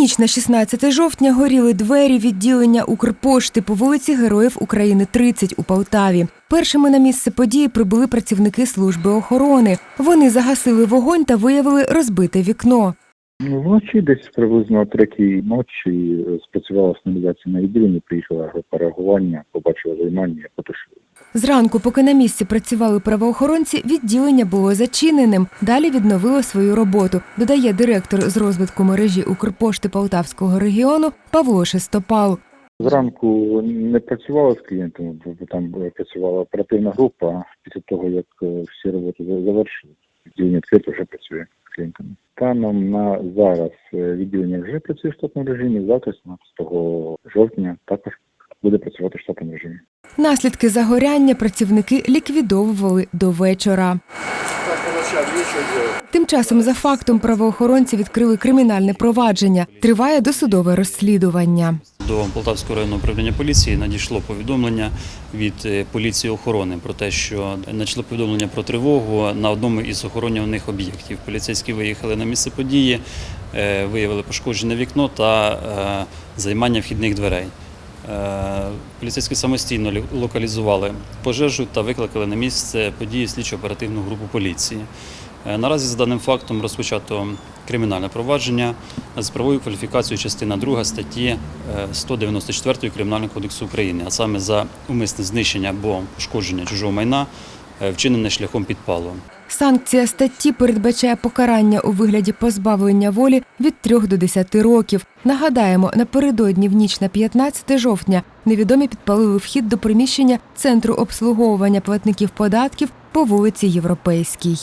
ніч на 16 жовтня горіли двері відділення Укрпошти по вулиці Героїв України 30 у Полтаві. Першими на місце події прибули працівники служби охорони. Вони загасили вогонь та виявили розбите вікно. Ну, Вночі десь приблизно о третій ночі е, спрацювала сигналізація на відділенні, приїхала група реагування, побачила займання, потушили. Зранку, поки на місці працювали правоохоронці, відділення було зачиненим. Далі відновило свою роботу, додає директор з розвитку мережі Укрпошти Полтавського регіону Павло Шестопал. Зранку не працювала з клієнтами, бо там працювала оперативна група. Після того, як е, всі роботи завершили, відділення відкрито вже працює з клієнтами. Станом на зараз е, відділення вже працює в штатному режимі. Завтра, 17 жовтня, також буде працювати в штатному режимі. Наслідки загоряння працівники ліквідовували до вечора. Тим часом за фактом правоохоронці відкрили кримінальне провадження. Триває досудове розслідування. До Полтавського районного управління поліції надійшло повідомлення від е, поліції охорони про те, що надійшло повідомлення про тривогу на одному із охоронюваних об'єктів. Поліцейські виїхали на місце події, е, виявили пошкоджене вікно та е, займання вхідних дверей. Е, Поліцейські самостійно локалізували пожежу та викликали на місце події слідчо-оперативну групу поліції. Е, Наразі за даним фактом розпочато кримінальне провадження з правою кваліфікацією частина 2 статті е, 194 Кримінального кодексу України, а саме за умисне знищення або пошкодження чужого майна, е, вчинене шляхом підпалу. Санкція статті передбачає покарання у вигляді позбавлення волі від 3 до 10 років. Нагадаємо, напередодні в ніч на 15 жовтня невідомі підпалили вхід до приміщення центру обслуговування платників податків по вулиці Європейській.